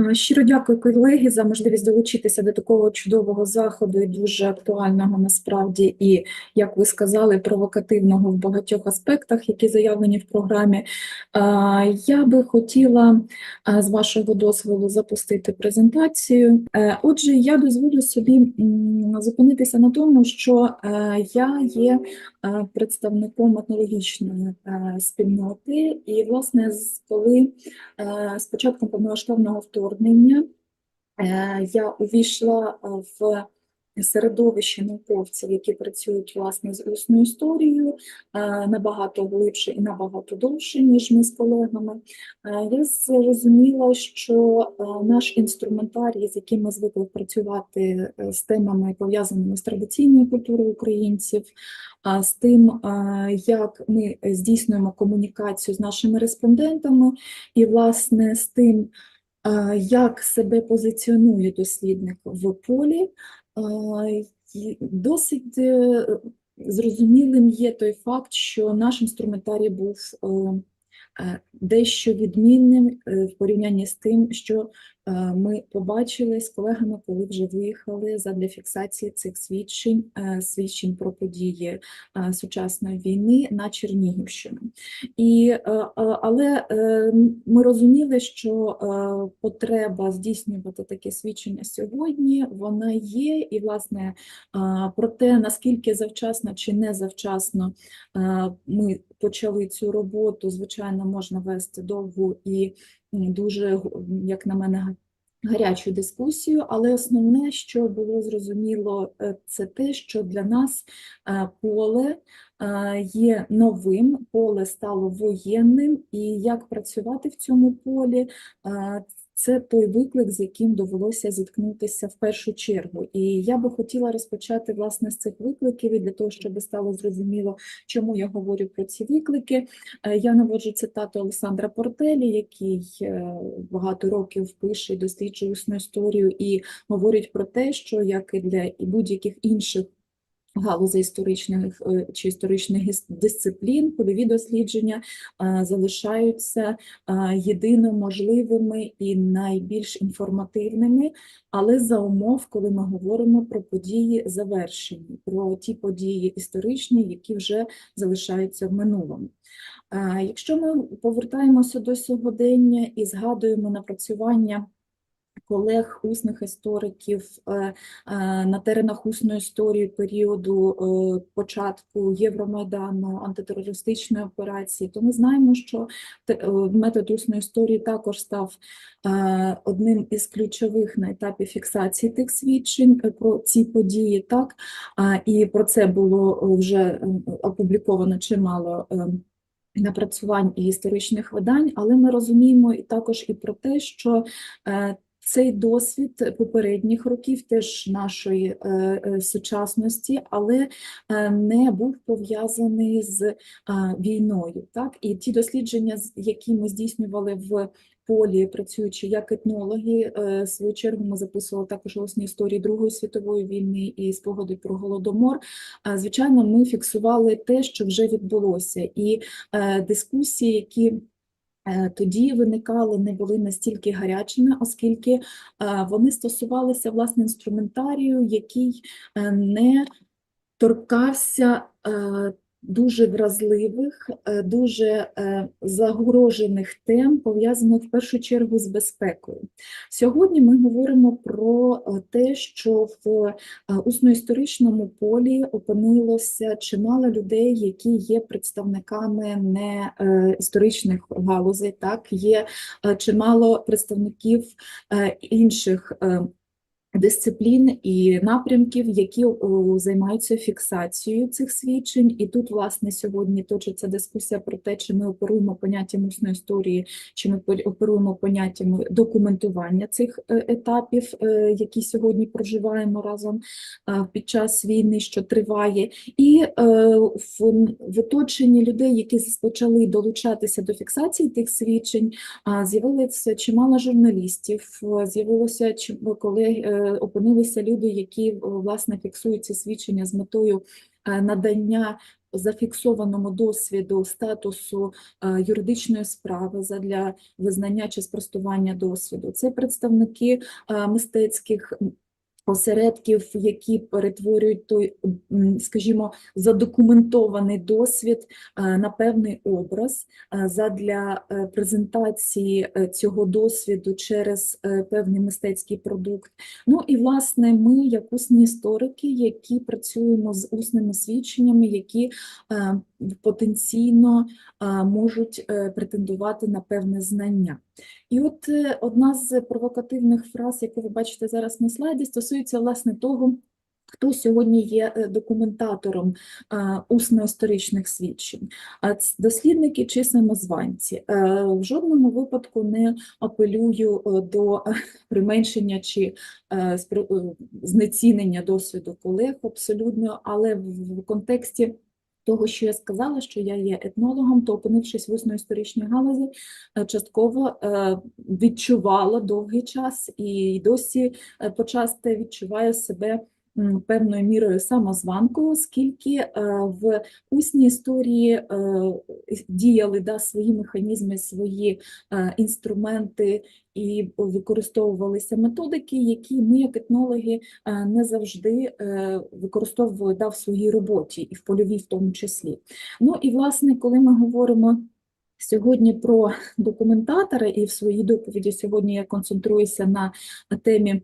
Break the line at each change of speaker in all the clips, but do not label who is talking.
Е, Щиро дякую, колеги, за можливість долучитися до такого чудового заходу і дуже актуального насправді, і, як ви сказали, провокативного в багатьох аспектах, які заявлені в програмі. Е, Я би хотіла е, з вашого дозволу запустити презентацію. Отже, я дозволю собі зупинитися на тому, що я є представником етнологічної спільноти, і, власне, коли З початком повномасштабного вторгнення е, я увійшла е, в середовище науковців, які працюють власне з усною історією, е, набагато глибше і набагато довше, ніж ми з колегами. Я зрозуміла, що наш інструментарій, з яким ми звикли працювати з темами, пов'язаними з традиційною культурою українців, з тим, як ми здійснюємо комунікацію з нашими респондентами, і, власне, з тим, як себе позиціонує дослідник в полі, досить е, зрозумілим є той факт, що наш інструментарій був е, е, дещо відмінним в порівнянні з тим, що ми побачили з колегами, коли вже виїхали задля фіксації цих свідчень, е, свідчень про події е, сучасної війни на Чернігівщину. І, е, е, але е, ми розуміли, що е, потреба здійснювати такі свідчення сьогодні вона є, і власне про те, наскільки завчасно чи не завчасно ми почали цю роботу, звичайно, можна вести довгу і дуже, як на мене, гарячу дискусію, але основне, що було зрозуміло, е, це те, що для нас е, поле е, є новим, поле стало воєнним, і як працювати в цьому полі, це той виклик, з яким довелося зіткнутися в першу чергу. І я би хотіла розпочати власне з цих викликів, і для того, щоб стало зрозуміло, чому я говорю про ці виклики. Е, Я наводжу цитату Олександра Портелі, який е, багато років пише досліджує усну історію, і говорить про те, що як і для будь-яких інших галузей історичних е, чи історичних дисциплін, польові дослідження залишаються єдино можливими і найбільш інформативними, але за умов, коли ми говоримо про події завершені, про ті події історичні, які вже залишаються в минулому. Якщо ми повертаємося до сьогодення і згадуємо напрацювання колег усних істориків е, е, на теренах усної історії періоду е, початку Євромайдану, антитерористичної операції, то ми знаємо, що метод усної історії також став одним із ключових на етапі фіксації тих свідчень про ці події, так і про це було вже опубліковано чимало. Напрацювань і історичних видань, але ми розуміємо також і про те, що цей досвід попередніх років, теж нашої е, е, сучасності, але е, не був пов'язаний з війною. Так? І ті дослідження, які ми здійснювали в полі, працюючи як етнологи, в свою чергу ми записували також власні історії Другої світової війни і спогади про Голодомор. Звичайно, ми фіксували те, що вже відбулося, і дискусії, які тоді виникали, не були настільки гарячими, оскільки е, вони стосувалися власне інструментарію, який е, не торкався е, дуже вразливих, е, дуже е, загрожених тем, пов'язаних в першу чергу з безпекою. Сьогодні ми говоримо про е, те, що в усно-історичному полі опинилося чимало людей, які є представниками не історичних галузей, так є чимало представників інших. Е, Дисциплін і напрямків, які займаються фіксацією цих свідчень, і тут, власне, сьогодні точиться дискусія про те, чи ми оперуємо поняттям усної історії, чи ми пер- оперуємо поняттями документування цих е, етапів, е, які сьогодні проживаємо разом е, під час війни, що триває, і е, в, оточенні людей, які почали долучатися до фіксації тих свідчень, З'явилося чимало журналістів, е, з'явилося чим- коли е, опинилися люди, які е, власне фіксують ці свідчення з метою е, надання зафіксованому досвіду статусу е, юридичної справи для визнання чи спростування досвіду. Це представники мистецьких осередків, які перетворюють той, скажімо, задокументований досвід е, на певний образ е, задля е, презентації цього досвіду через певний мистецький продукт. Ну і власне ми, як усні історики, які працюємо з усними свідченнями, які потенційно е, можуть е, претендувати на певне знання. І от е, одна з провокативних фраз, яку ви бачите зараз на слайді, стосується власне того, хто сьогодні є документатором усно-історичних свідчень. Дослідники чи самозванці. В жодному випадку не апелюю до применшення чи знецінення досвіду колег абсолютно, але в контексті того, що я сказала, що я є етнологом, то опинившись в усно-історичній галузі, е, частково е, відчувала довгий час і досі е, почасти відчуваю себе певною мірою самозванкою, оскільки в усній історії діяли да, свої механізми, свої інструменти і використовувалися методики, які ми, як етнологи, е, не завжди е, використовували да, в своїй роботі, і в польовій в тому числі. Ну і власне, коли ми говоримо сьогодні про документатора, і в своїй доповіді сьогодні я концентруюся на темі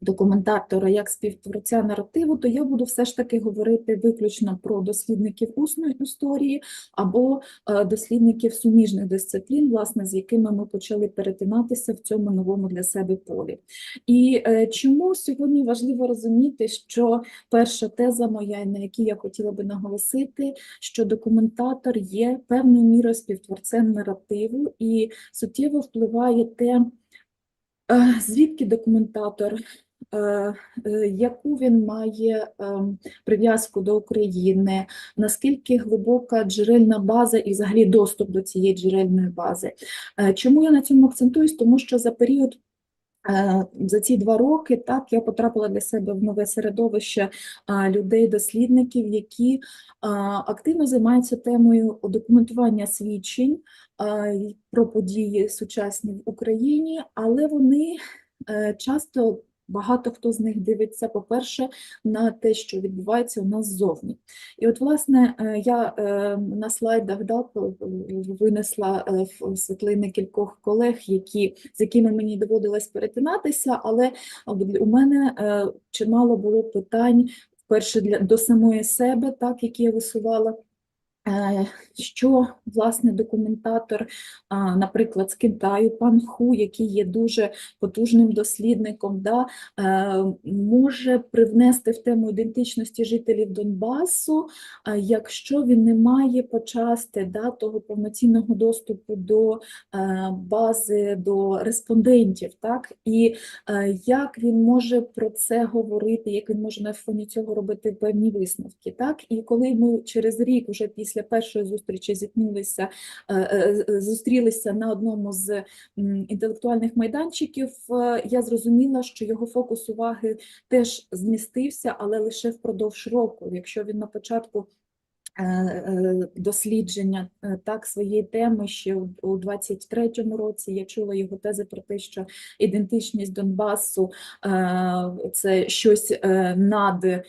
документатора як співтворця наративу, то я буду все ж таки говорити виключно про дослідників усної історії або е, дослідників суміжних дисциплін, власне, з якими ми почали перетинатися в цьому новому для себе полі. І е, чому сьогодні важливо розуміти, що перша теза моя, на якій я хотіла би наголосити, що документатор є певною мірою співтворцем наративу і суттєво впливає те, е, звідки документатор, яку він має ем, прив'язку до України, наскільки глибока джерельна база і взагалі доступ до цієї джерельної бази. Е, Чому я на цьому акцентуюсь? Тому що за період Е, За ці два роки так я потрапила для себе в нове середовище людей-дослідників, які активно займаються темою документування свідчень про події сучасні в Україні, але вони е, часто. Багато хто з них дивиться, по-перше, на те, що відбувається у нас ззовні. І от, власне, е, я е, на слайдах да, винесла е, світлини кількох колег, які, з якими мені доводилось перетинатися, але у мене чимало було питань, вперше для, до самої себе, так, які я висувала. Е, Що власне документатор, наприклад, з Китаю, пан Ху, який є дуже потужним дослідником, да, е, може привнести в тему ідентичності жителів Донбасу, якщо він не має почасти да, того повноцінного доступу до е, бази, до респондентів, так, і е, як він може про це говорити, як він може на фоні цього робити певні висновки. Так? І коли ми через рік, уже після першої зустрічі, зіткнулися, е, е, зустрілися на одному з інтелектуальних майданчиків, е, я зрозуміла, що його фокус уваги теж змістився, але лише впродовж року. Якщо він на початку дослідження е, так своєї теми ще у- у 23-му році я чула його тези про те, що ідентичність Донбасу е, це щось е, над, е,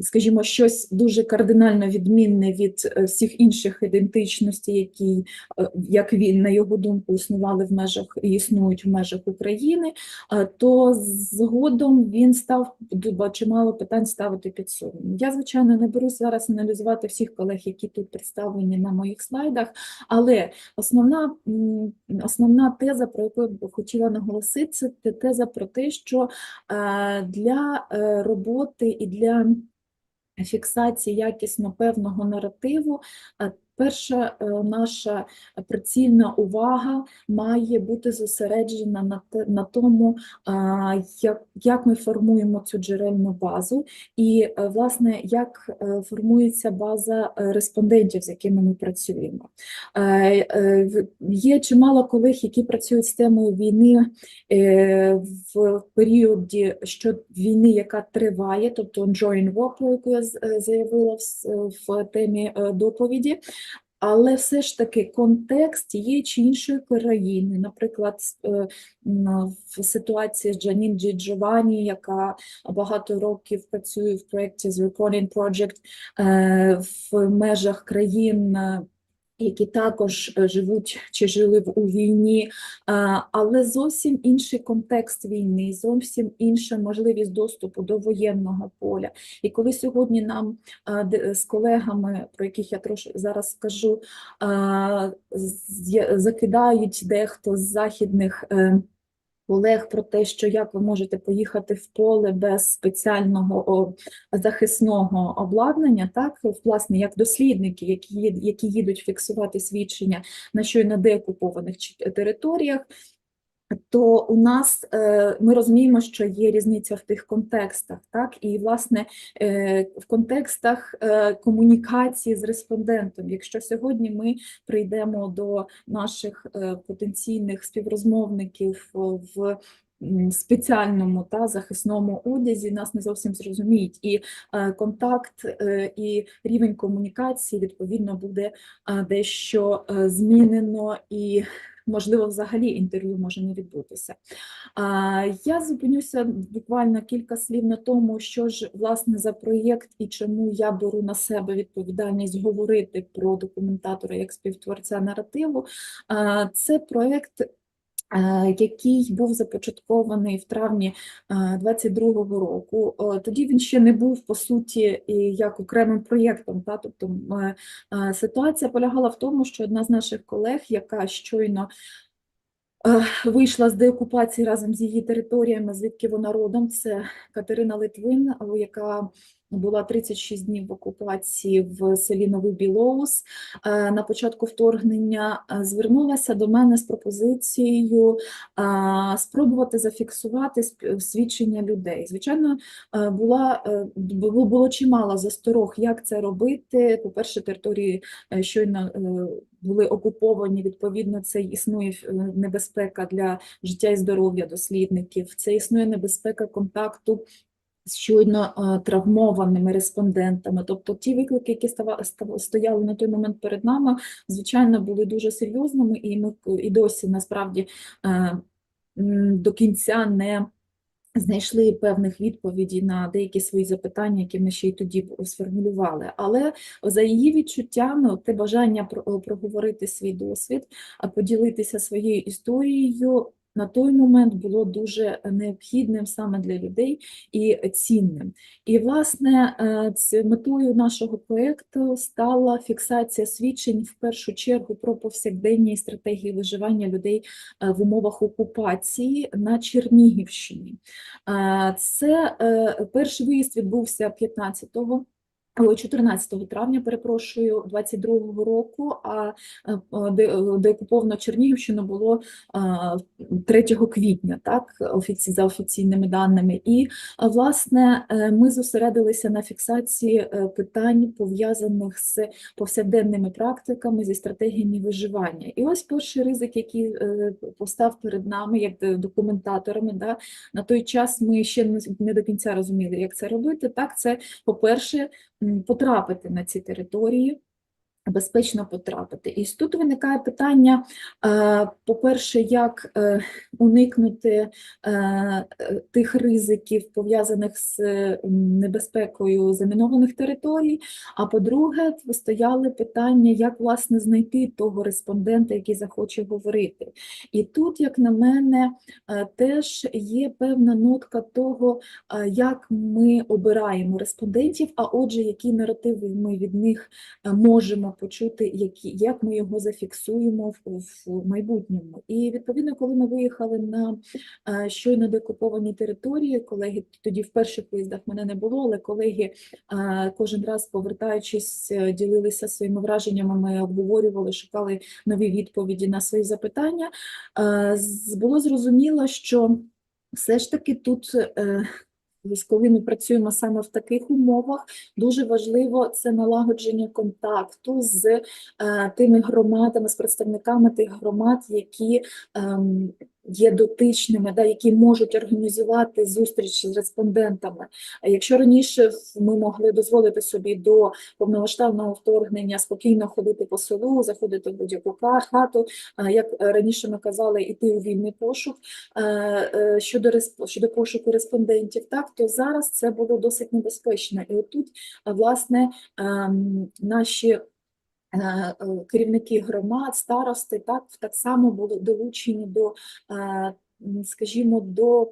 скажімо, щось дуже кардинально відмінне від е, всіх інших ідентичностей, які, е, як він, на його думку, існували в межах і існують в межах України, е, то згодом він став чимало питань ставити під сумнів. Я, звичайно, не берусь зараз аналізувати всіх колег, які тут представлені на моїх слайдах, але основна, основна теза, про яку я б хотіла наголосити, це теза про те, що е, для е, роботи і для фіксації якісно певного наративу е, перша е, наша прицільна увага має бути зосереджена на, те, на тому, як, як ми формуємо цю джерельну базу, і, е, власне, як е, формується база респондентів, з якими ми працюємо. Є чимало колег, які працюють з темою війни в періоді що війни, яка триває, тобто war, про яку я заявила в, темі доповіді. Але все ж таки контекст є чи іншої країни, наприклад, е, в ситуації з Джанін Джі Джованні, яка багато років працює в проєкті з Recording Project е, в межах країн. Е, Які також е, живуть чи жили в- у війні, але зовсім інший контекст війни, зовсім інша можливість доступу до воєнного поля. І коли сьогодні нам з колегами, про яких я трошки зараз скажу, закидають дехто з західних. Колег про те, що як ви можете поїхати в поле без спеціального захисного обладнання, так? Власне, як дослідники, які які їдуть фіксувати свідчення на щойно деокупованих чи- територіях, то у нас е, ми розуміємо, що є різниця в тих контекстах, так і власне е, в контекстах е, комунікації з респондентом. Якщо сьогодні ми прийдемо до наших потенційних співрозмовників в спеціальному та захисному одязі, нас не зовсім зрозуміють, і контакт і рівень комунікації відповідно буде дещо змінено і можливо, взагалі інтерв'ю може не відбутися. Я зупинюся буквально кілька слів на тому, що ж власне за проєкт і чому я беру на себе відповідальність говорити про документатора як співтворця наративу. Це проєкт. Е, Який був започаткований в травні 22-го року. Е, Тоді він ще не був по суті як окремим проєктом. Та? Тобто е, ситуація полягала в тому, що одна з наших колег, яка щойно вийшла з деокупації разом з її територіями, звідки вона родом, це Катерина Литвин, яка була 36 днів в окупації в селі Новий Білоус. Е, На початку вторгнення е, звернулася до мене з пропозицією е, спробувати зафіксувати свідчення людей. Звичайно, була, було, чимало засторог, як це робити. По-перше, території е, щойно були окуповані, відповідно, це існує небезпека для життя і здоров'я дослідників, це існує небезпека контакту щойно е, травмованими респондентами. Тобто ті виклики, які стояли на той момент перед нами, звичайно, були дуже серйозними, і ми і досі насправді е, до кінця не знайшли певних відповідей на деякі свої запитання, які ми ще й тоді сформулювали. Але за її відчуттями, те бажання про- проговорити свій досвід, поділитися своєю історією. На той момент було дуже необхідним саме для людей і цінним. І, власне, е, метою нашого проєкту стала фіксація свідчень в першу чергу про повсякденні стратегії виживання людей е, в умовах окупації на Чернігівщині. Е, Це е, перший виїзд відбувся 15-го. Ой, 14 травня, перепрошую, 22-го року, а е, де, деокуповану Чернігівщину було е, 3 квітня, так, офіці, за офіційними даними. І, е, власне, е, ми зосередилися на фіксації е, питань, пов'язаних з повсякденними практиками, зі стратегіями виживання. І ось перший ризик, який е, постав перед нами, як е, документаторами, да, на той час ми ще не, до кінця розуміли, як це робити. Так, це, по-перше, м, потрапити на ці території, безпечно потрапити. І тут виникає питання, е, по-перше, як е, уникнути е, тих ризиків, пов'язаних з небезпекою замінованих територій, а по-друге, стояли питання, як власне знайти того респондента, який захоче говорити. І тут, як на мене, теж є певна нотка того, як ми обираємо респондентів, а отже, які наративи ми від них можемо почути, які, як ми його зафіксуємо в, в майбутньому. І відповідно, коли ми виїхали на е, щойно деокуповані території, колеги тоді в перших виїздах мене не було, але колеги е, кожен раз повертаючись, е, ділилися своїми враженнями. Ми обговорювали, шукали нові відповіді на свої запитання. Було зрозуміло, що все ж таки тут. Коли ми працюємо саме в таких умовах, дуже важливо це налагодження контакту з е, тими громадами, з представниками тих громад, які ем, є дотичними, да, які можуть організувати зустріч з респондентами. Якщо раніше ми могли дозволити собі до повномасштабного вторгнення спокійно ходити по селу, заходити в будь-яку хату, як раніше ми казали, іти у вільний пошук е, щодо щодо пошуку респондентів, так то зараз це було досить небезпечно. І отут, власне, ем, наші керівники громад, старости, так, так само були долучені до, е, скажімо, до е,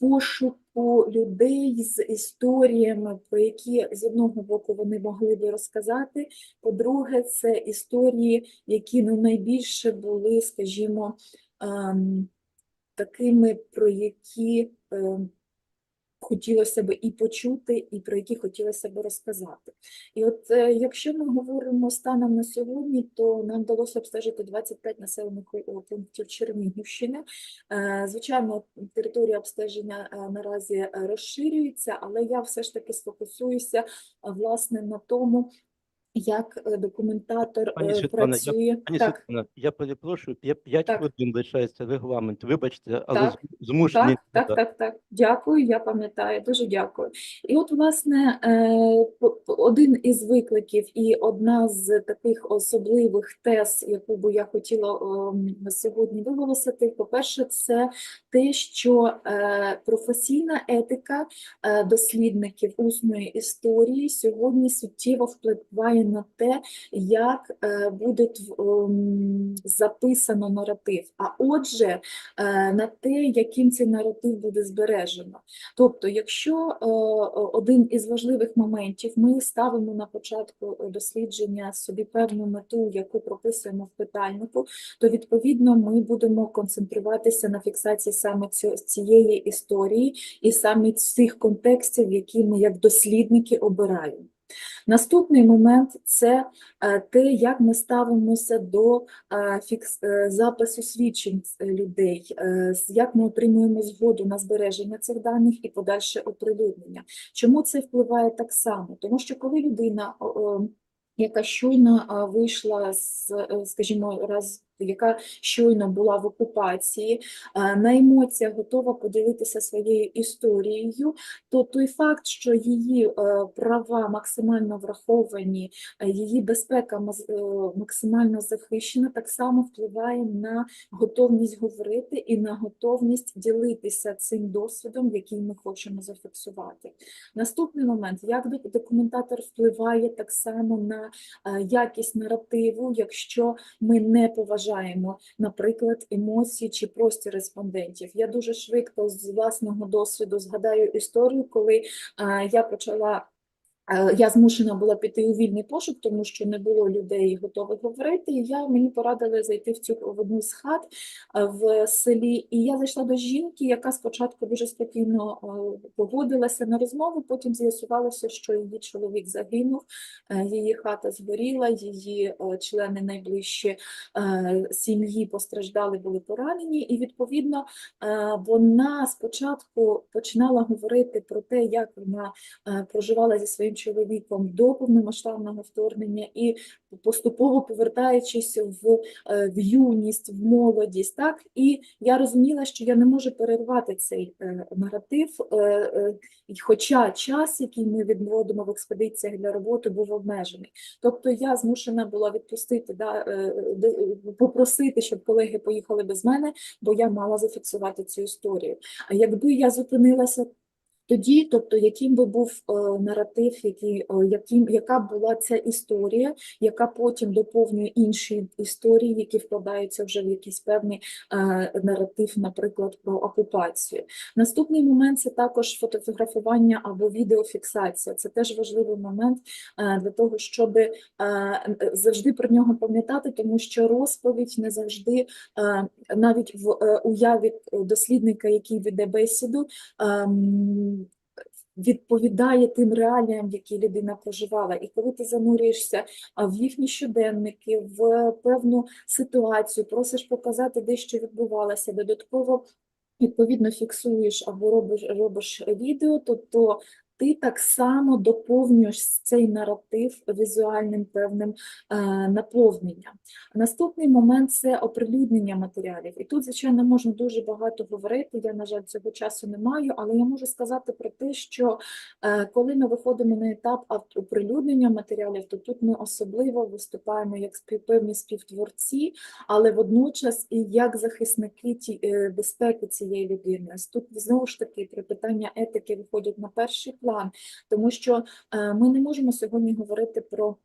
пошуку людей з історіями, про які з одного боку вони могли би розказати. По-друге, це історії, які ну, найбільше були, скажімо, ем, такими, про які ем, хотілося б і почути, і про які хотілося б розказати. І от е, якщо ми говоримо станом на сьогодні, то нам вдалося обстежити 25 населених пунктів Чернігівщини. Е, Звичайно, територія обстеження е, наразі розширюється, але я все ж таки сфокусуюся власне на тому, як е, документатор
Пані
е,
Світлана, я-
працює.
Пані
Так,
Світлана, я перепрошую, п'я- п'ять
Так.
хвилин лишається регламент. Вибачте, але
Так.
з- змушений.
Так, так, так, так. Дякую, я пам'ятаю, дуже дякую. І от, власне, е, один із викликів і одна з таких особливих тез, яку би я хотіла сьогодні виголосити, по-перше, це те, що професійна етика дослідників усної історії сьогодні суттєво впливає на те, як е, буде ем, записано наратив. А отже, е, на те, яким цей наратив буде збережено. Тобто, якщо е, один із важливих моментів ми ставимо на початку дослідження собі певну мету, яку прописуємо в питальнику, то відповідно ми будемо концентруватися на фіксації саме цієї історії і саме цих контекстів, які ми як дослідники обираємо. Наступний момент це е, те, як ми ставимося до е, е, запису свідчень людей, як ми отримуємо згоду на збереження цих даних і подальше оприлюднення. Чому це впливає так само? Тому що коли людина, яка щойно вийшла з, скажімо, раз. Яка щойно була в окупації, е, на емоціях готова поділитися своєю історією, то той факт, що її е, права максимально враховані, е, її безпека максимально захищена, так само впливає на готовність говорити і на готовність ділитися цим досвідом, який ми хочемо зафіксувати. Наступний момент, як документатор впливає так само на якість наративу, якщо ми не поважаємо, наприклад, емоції чи простір респондентів. Я дуже швидко з власного досвіду згадаю історію, коли я почала. Е, Я змушена була піти у вільний пошук, тому що не було людей готових говорити. Я мені порадили зайти в цю в одну з хат е, в селі. І я зайшла до жінки, яка спочатку дуже спокійно е, погодилася на розмову. Потім з'ясувалося, що її чоловік загинув, її хата згоріла, її члени найближчі сім'ї постраждали, були поранені. І відповідно вона спочатку починала говорити про те, як вона проживала зі своїм чоловіком до повномасштабного вторгнення і поступово повертаючись в, е, в юність, в молодість. Так? І я розуміла, що я не можу перервати цей е, наратив, е, хоча час, який ми відводимо в експедиціях для роботи, був обмежений. Тобто я змушена була відпустити, да, попросити, щоб колеги поїхали без мене, бо я мала зафіксувати цю історію. А якби я зупинилася Тоді, тобто, яким би був е, наратив, який, е, яким, яка була ця історія, яка потім доповнює інші історії, які вкладаються вже в якийсь певний е, наратив, наприклад, про окупацію. Наступний момент це також фотографування або відеофіксація. Це теж важливий момент для того, щоб завжди про нього пам'ятати, тому що розповідь не завжди, навіть в уяві дослідника, який веде бесіду, ем, відповідає тим реаліям, які людина проживала. І коли ти занурюєшся в їхні щоденники, в певну ситуацію, просиш показати, де що відбувалося, додатково відповідно фіксуєш або робиш, робиш відео, то, то ти так само доповнюєш цей наратив візуальним певним е, наповненням. Наступний момент це оприлюднення матеріалів. І тут, звичайно, можна дуже багато говорити. Я, на жаль, цього часу не маю, але я можу сказати про те, що е, коли ми виходимо на етап оприлюднення матеріалів, то тут ми особливо виступаємо як певні співтворці, але водночас і як захисники е, безпеки цієї людини. Тут знову ж таки при питання етики виходять на перший план, тому що е, ми не можемо сьогодні говорити про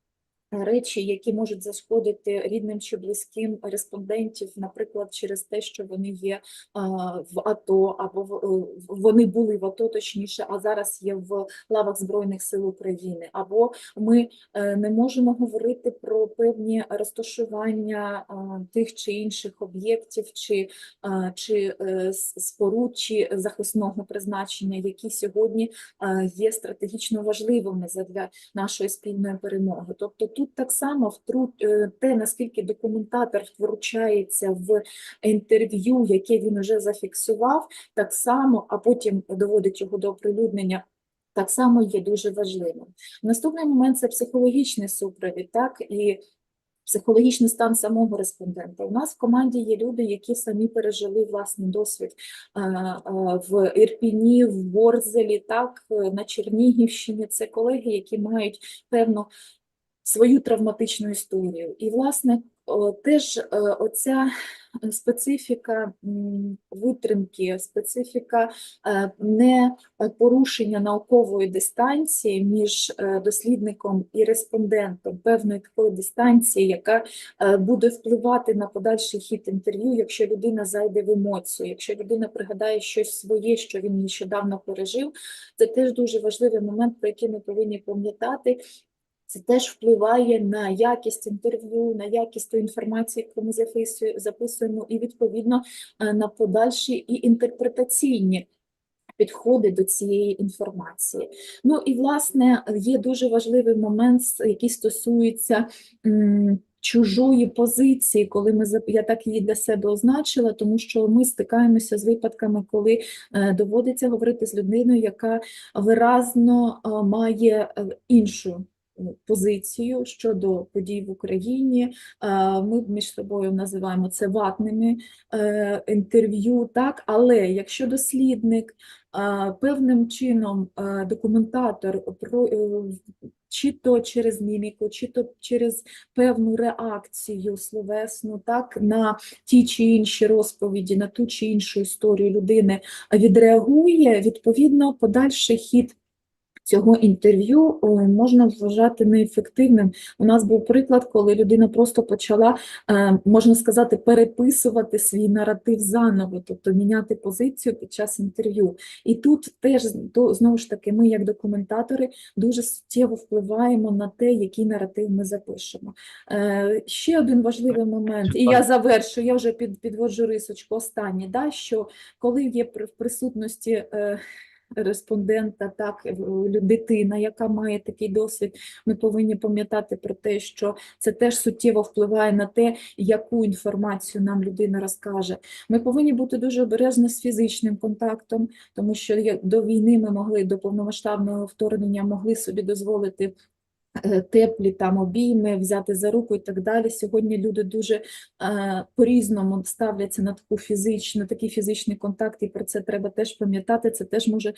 речі, які можуть зашкодити рідним чи близьким респондентів, наприклад, через те, що вони є в АТО, або в- е, вони були в АТО, точніше, а зараз є в лавах Збройних сил України, або ми е, не можемо говорити про певні розташування тих чи інших об'єктів, чи, чи е, споруд, чи захисного призначення, які сьогодні є стратегічно важливими задля нашої спільної перемоги. Тобто тут так само втру- е, те, наскільки документатор втручається в інтерв'ю, яке він вже зафіксував, так само, а потім доводить його до оприлюднення. Так само є дуже важливим. Наступний момент це психологічний супровід, так і психологічний стан самого респондента. У нас в команді є люди, які самі пережили власний досвід е, е, в Ірпіні, в Борзелі, так, на Чернігівщині. Це колеги, які мають певну свою травматичну історію. І, власне, теж е, оця специфіка витримки, специфіка е, не порушення наукової дистанції між е, дослідником і респондентом, певної такої дистанції, яка буде впливати на подальший хід інтерв'ю, якщо людина зайде в емоцію, якщо людина пригадає щось своє, що він нещодавно пережив, це теж дуже важливий момент, про який ми повинні пам'ятати. Це теж впливає на якість інтерв'ю, на якість тої інформації, яку ми записуємо, і відповідно е, на подальші і інтерпретаційні підходи до цієї інформації. Ну і власне є дуже важливий момент, який стосується. Чужої позиції, коли ми я так її для себе означила, тому що ми стикаємося з випадками, коли е, доводиться говорити з людиною, яка виразно е, має іншу позицію щодо подій в Україні. Е, Ми між собою називаємо це ватними е, інтерв'ю, так, але якщо дослідник е, певним чином е, документатор е, чи то через міміку, чи то через певну реакцію словесну, так, на ті чи інші розповіді, на ту чи іншу історію людини відреагує, відповідно, подальший хід цього інтерв'ю можна вважати неефективним. У нас був приклад, коли людина просто почала, е, можна сказати, переписувати свій наратив заново, тобто міняти позицію під час інтерв'ю. І тут теж знову ж таки, ми, як документатори, дуже суттєво впливаємо на те, який наратив ми запишемо. Е, Ще один важливий момент, і я завершу, я вже під, підводжу рисочку останнє, да, що коли є в присутності е, респондента, так, е, дитина, яка має такий досвід, ми повинні пам'ятати про те, що це теж суттєво впливає на те, яку інформацію нам людина розкаже. Ми повинні бути дуже обережні з фізичним контактом, тому що до війни ми могли, до повномасштабного вторгнення могли собі дозволити теплі там обійми, взяти за руку і так далі. Сьогодні люди дуже е, по-різному ставляться на таку фізичну, такий фізичний контакт, і про це треба теж пам'ятати. Це теж може е,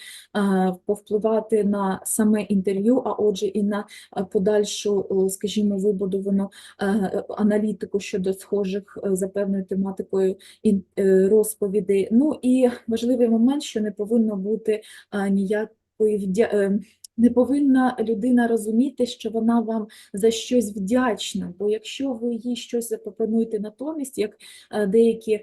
повпливати на саме інтерв'ю, а отже, і на е, подальшу, скажімо, вибудовану е, аналітику щодо схожих е, за певною тематикою е, розповідей. Ну і важливий момент, що не повинно бути е, ніякої вдя... не повинна людина розуміти, що вона вам за щось вдячна, бо якщо ви їй щось запропонуєте натомість, як е, деякі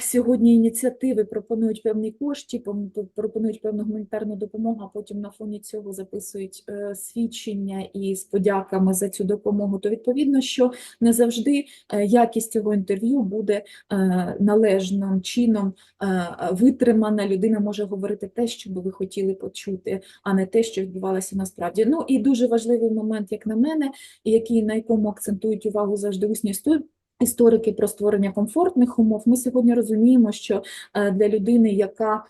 сьогодні ініціативи пропонують певні кошти, пом- пропонують певну гуманітарну допомогу, а потім на фоні цього записують е, свідчення і з подяками за цю допомогу, то відповідно, що не завжди е, якість цього інтерв'ю буде е, належним чином е, витримана. Людина може говорити те, що би ви хотіли почути, а не те, що відбувалося насправді. Ну і дуже важливий момент, як на мене, який на якому акцентують увагу завжди усні історії. Історики про створення комфортних умов. Ми сьогодні розуміємо, що е, для людини, яка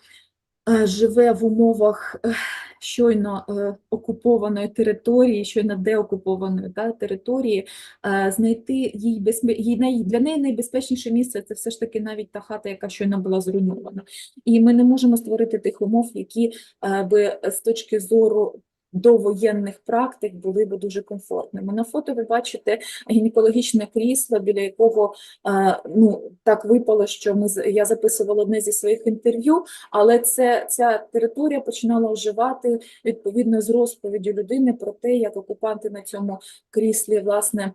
е, живе в умовах е, щойно окупованої території, щойно деокупованої та, території, знайти їй безпе... для неї найбезпечніше місце це все ж таки навіть та хата, яка щойно була зруйнована. І ми не можемо створити тих умов, які би з точки зору довоєнних практик були би дуже комфортними. На фото ви бачите гінекологічне крісло, біля якого е, ну так випало, що ми я записувала одне зі своїх інтерв'ю, але це ця територія починала оживати відповідно з розповіддю людини про те, як окупанти на цьому кріслі власне.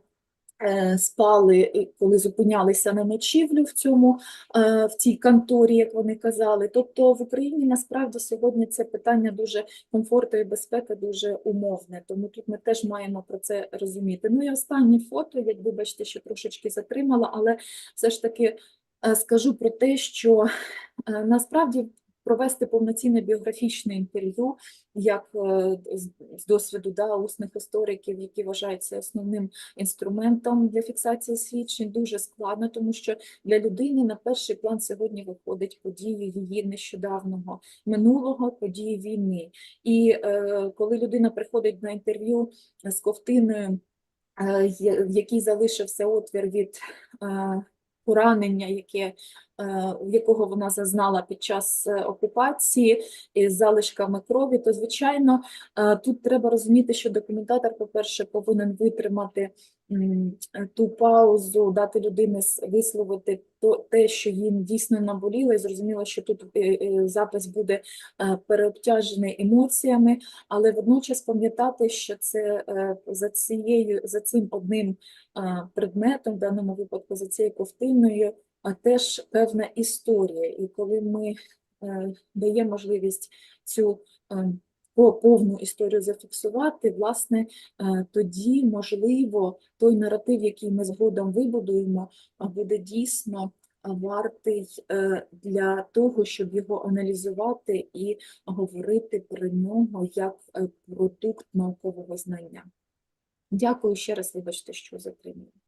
Е, Спали, коли зупинялися на ночівлю в цьому е, в цій конторі, як вони казали. Тобто в Україні насправді сьогодні це питання дуже комфорту і безпеки дуже умовне. Тому тут ми теж маємо про це розуміти. Ну і останнє фото, як вибачте, що трошечки затримала, але все ж таки е, скажу про те, що е, насправді провести повноцінне біографічне інтерв'ю, як е, з досвіду да, усних істориків, які вважаються основним інструментом для фіксації свідчень, дуже складно, тому що для людини на перший план сьогодні виходить події її нещодавнього минулого, події війни. І е, коли людина приходить на інтерв'ю з ковтиною, е, в якій залишився отвір від е, поранення, яке, якого вона зазнала під час е, окупації із залишками крові, то звичайно е, тут треба розуміти, що документатор, по-перше, повинен витримати е, ту паузу, дати людині висловити те, що їм дійсно наболіло, і зрозуміло, що тут е, е, запис буде е, переобтяжений емоціями, але водночас пам'ятати, що це е, за цією за цим одним е, предметом, в даному випадку за цією ковтиною, теж певна історія. І коли ми е, даємо можливість цю е, повну історію зафіксувати, власне, е, тоді, можливо, той наратив, який ми згодом вибудуємо, буде дійсно вартий для того, щоб його аналізувати і говорити про нього як продукт наукового знання. Дякую ще раз, вибачте, що затримую.